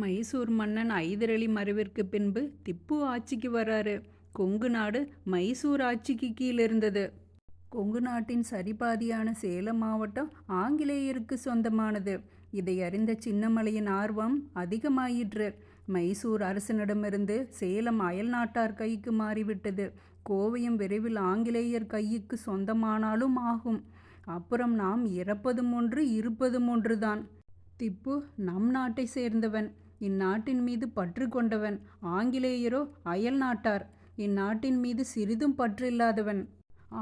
மைசூர் மன்னன் ஐதரளி மறைவிற்கு பின்பு திப்பு ஆட்சிக்கு வராரு. கொங்கு நாடு மைசூர் ஆட்சிக்கு கீழ் இருந்தது கொங்கு நாட்டின் சரிபாதியான சேலம் மாவட்டம் ஆங்கிலேயருக்கு சொந்தமானது. இதை அறிந்த சின்னமலையின் ஆர்வம் அதிகமாயிற்று. மைசூர் அரசனிடமிருந்து சேலம் அயல் நாட்டார் கைக்கு மாறிவிட்டது. கோவையும் விரைவில் ஆங்கிலேயர் கைக்கு சொந்தமானாலும் ஆகும். அப்புறம் நாம் இறப்பதும் ஒன்று இருப்பதும் ஒன்றுதான். திப்பு நம் நாட்டை சேர்ந்தவன். இந்நாட்டின் மீது பற்று கொண்டவன் ஆங்கிலேயரோ அயல் நாட்டார். இந்நாட்டின் மீது சிறிதும் பற்றில்லாதவன்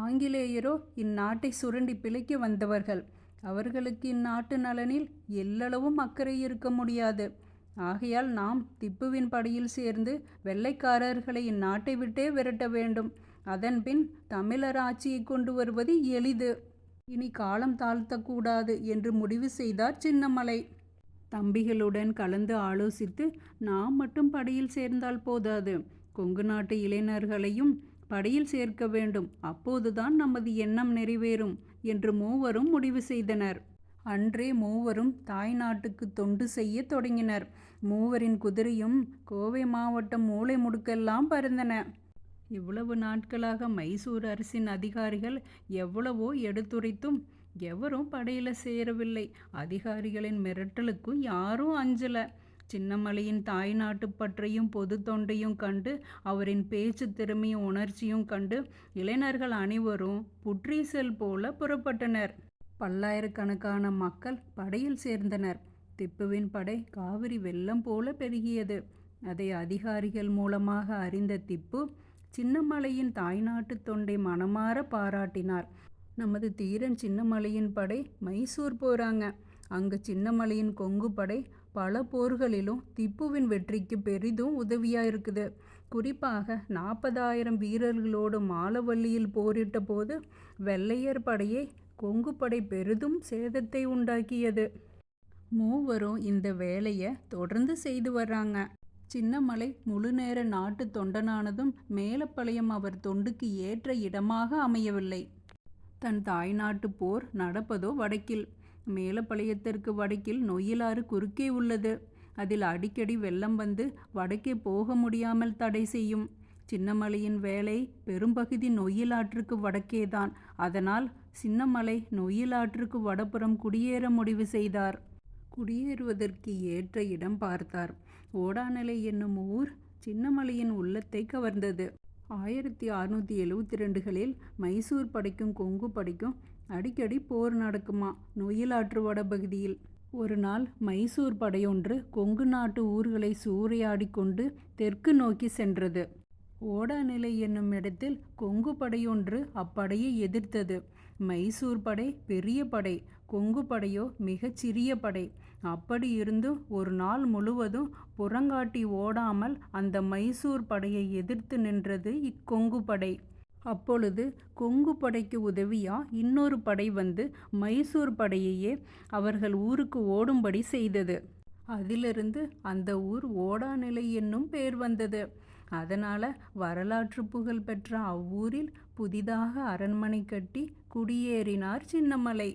ஆங்கிலேயரோ இந்நாட்டை சுரண்டி பிழைக்க வந்தவர்கள். அவர்களுக்கு இந்நாட்டு நலனில் எல்லளவும் அக்கறை இருக்க முடியாது. ஆகையால் நாம் திப்புவின் படையில் சேர்ந்து வெள்ளைக்காரர்களை இந்நாட்டை விட்டே விரட்ட வேண்டும். அதன்பின் தமிழர் ஆட்சியை கொண்டு வருவது எளிது. இனி காலம் தாழ்த்தக்கூடாது என்று முடிவு செய்தார் சின்னமலை. தம்பிகளுடன் கலந்து ஆலோசித்து நாம் மட்டும் படையில் சேர்ந்தால் போதாது. கொங்கு நாட்டு இளைஞர்களையும் படையில் சேர்க்க வேண்டும். அப்போதுதான் நமது எண்ணம் நிறைவேறும் என்று மூவரும் முடிவு செய்தனர். அன்றே மூவரும் தாய் நாட்டுக்கு தொண்டு செய்ய தொடங்கினர். மூவரின் குதிரையும் கோவை மாவட்டம் மூளை முடுக்கெல்லாம் பறந்தன. இவ்வளவு நாட்களாக மைசூர் அரசின் அதிகாரிகள் எவ்வளவோ எடுத்துரைத்தும் எவரும் படையில் சேரவில்லை. அதிகாரிகளின் மிரட்டலுக்கும் யாரும் அஞ்சல. சின்னமலையின் தாய் நாட்டு பற்றையும் பொது தொண்டையும் கண்டு அவரின் பேச்சு திறமையும் உணர்ச்சியும் கண்டு இளைஞர்கள் அனைவரும் புற்றீசல் போல புறப்பட்டனர். பல்லாயிரக்கணக்கான மக்கள் படையில் சேர்ந்தனர். திப்புவின் படை காவிரி வெள்ளம் போல பெருகியது. அதை அதிகாரிகள் மூலமாக அறிந்த திப்பு சின்னமலையின் தாய்நாட்டு தொண்டை மனமாற பாராட்டினார். நமது தீரன் சின்னமலையின் படை மைசூர் போகிறாங்க அங்கே சின்னமலையின் கொங்கு படை பல போர்களிலும் திப்புவின் வெற்றிக்கு பெரிதும் உதவியாக இருக்குது. குறிப்பாக நாற்பதாயிரம் வீரர்களோடு மாலவல்லியில் போரிட்ட போது வெள்ளையர் படையை கொங்கு படை பெரிதும் சேதத்தை உண்டாக்கியது. மூவரும் இந்த வேலையை தொடர்ந்து செய்து வர்றாங்க. சின்னமலை முழுநேர நாட்டு தொண்டனானதும் மேலப்பாளையம் அவர் தொண்டுக்கு ஏற்ற இடமாக அமையவில்லை. தன் தாய்நாட்டு போர் நடப்பதோ வடக்கில். மேலப்பாளையத்திற்கு வடக்கில் நொயிலாறு குறுக்கே உள்ளது. அதில் அடிக்கடி வெள்ளம் வந்து வடக்கே போக முடியாமல் தடை செய்யும். சின்னமலையின் வேலை பெரும்பகுதி நொயிலாற்றுக்கு வடக்கேதான். அதனால் சின்னமலை நொயிலாற்றுக்கு வடப்புறம் குடியேற முடிவு செய்தார். குடியேறுவதற்கு ஏற்ற இடம் பார்த்தார். ஓடாநிலை என்னும் ஊர் சின்னமலையின் உள்ளத்தை கவர்ந்தது. ஆயிரத்தி அறுநூற்றி எழுவத்தி ரெண்டுகளில் மைசூர் படைக்கும் கொங்கு படைக்கும் அடிக்கடி போர் நடக்குமா? நொயிலாற்று வடபகுதியில் ஒரு நாள் மைசூர் படையொன்று கொங்கு நாட்டு ஊர்களை சூறையாடி கொண்டு தெற்கு நோக்கி சென்றது. ஓடாநிலை என்னும் இடத்தில் கொங்கு படையொன்று அப்படையை எதிர்த்தது. மைசூர் படை பெரிய படை. கொங்கு படையோ மிகச்சிறிய படை. அப்படி இருந்தும் ஒரு நாள் முழுவதும் புறங்காட்டி ஓடாமல் அந்த மைசூர் படையை எதிர்த்து நின்றது இக்கொங்கு படை. அப்பொழுது கொங்கு படைக்கு உதவியா இன்னொரு படை வந்து மைசூர் படையையே அவர்கள் ஊருக்கு ஓடும்படி செய்தது. அதிலிருந்து அந்த ஊர் ஓடாநிலை என்னும் பெயர் வந்தது. அதனால் வரலாற்று புகழ் பெற்ற அவ்வூரில் புதிதாக அரண்மனை கட்டி குடியேறினார் சின்னமலை.